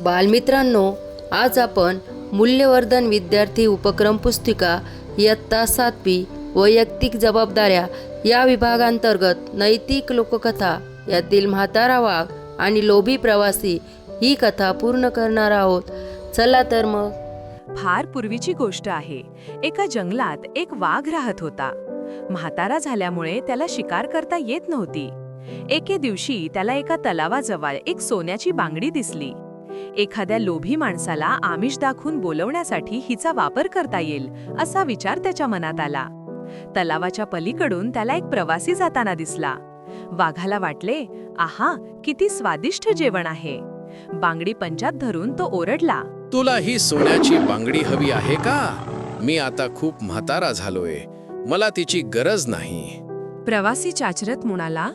बालमित्रांनो आज आपण मूल्यवर्धन विद्यार्थी उपक्रम पुस्तिका इयत्ता सातवी वैयक्तिक जबाबदाऱ्या या विभागांतर्गत नैतिक लोककथा यातील म्हातारा वाघ आणि लोभी प्रवासी ही कथा पूर्ण करणार आहोत. चला तर मग. फार पूर्वीची गोष्ट आहे. एका जंगलात एक वाघ राहत होता. म्हातारा झाल्यामुळे त्याला शिकार करता येत नव्हती. एके दिवशी त्याला एका तलावाजवळ एक सोन्याची बांगडी दिसली. एखाद्या लोभी माणसाला आमिष दाखवून बोलवण्यासाठी हिचा वापर करता येईल असा विचार त्याच्या मनात आला. तलावाच्या पलीकडून त्याला एक प्रवासी जाताना दिसला. वाघाला वाटले आहा किती स्वादिष्ट जेवण आहे. बांगडी पंचात धरून तो ओरडला तुला ही सोन्याची बांगडी हवी आहे का? मी आता खूप म्हातारा झालोय. मला तिची गरज नाही. प्रवासी चाचरत म्हणाला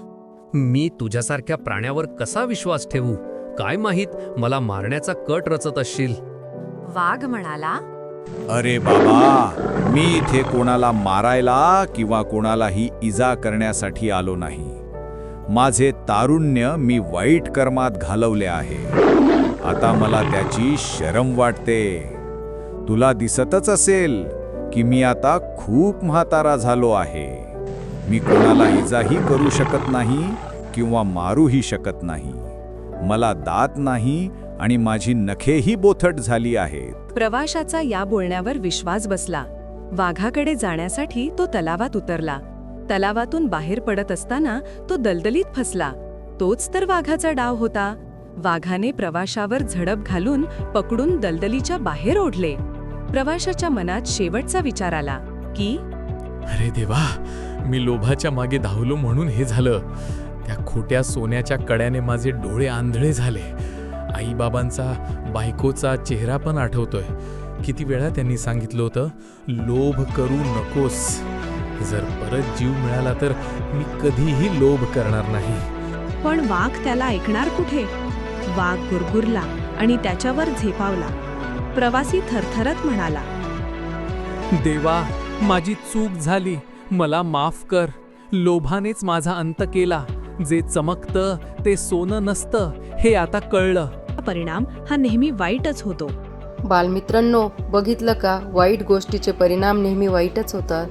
मी तुझ्यासारख्या प्राण्यावर कसा विश्वास ठेवू? काय माहीत मला मारण्याचा कट रचत असशील. वाघ म्हणाला अरे बाबा मी इथे कोणाला मारायला किंवा कोणालाही इजा करण्यासाठी आलो नाही. माझे तारुण्य मी वाईट कर्मात घालवले आहे. आता मला त्याची शरम वाटते. तुला दिसतच असेल की मी आता खूप म्हातारा झालो आहे. मी कोणाला इजाही करू शकत नाही किंवा मारूही शकत नाही. मला दात नाही आणि माझी नखेही बोथट झाली आहेत. प्रवाशाचा या बोलण्यावर विश्वास बसला. वाघाकडे जाण्यासाठी तो तलावात उतरला. तलावातून बाहेर पडत असताना तो दलदलीत फसला. तोच तर वाघाचा डाव होता. वाघाने प्रवाशावर झडप घालून पकडून दलदलीच्या बाहेर ओढले. प्रवाशाच्या मनात शेवटचा विचार आला की अरे देवा मी लोभाच्या मागे धावलो म्हणून हे झालं. त्या खोट्या सोन्याच्या कड्याने माझे डोळे आंधळे झाले. आईबाबांचा बायकोचा चेहरा पण आठवतोय. किती वेळा त्यांनी सांगितलं होतं लोभ करू नकोस. जर परत जीव मिळाला तर मी कधीही लोभ करणार नाही. पण वाघ त्याला ऐकणार कुठे? वाघ गुरगुरला आणि त्याच्यावर झेपावला. प्रवासी थरथरत म्हणाला देवा माझी चूक झाली. मला माफ कर. लोभानेच माझा अंत केला. जे चमकतं ते सोनं नसतं हे आता कळलं. परिणाम हा नेहमी वाईटच होतो. बालमित्रांनो बघितलं का? वाईट गोष्टीचे परिणाम नेहमी वाईटच होतात.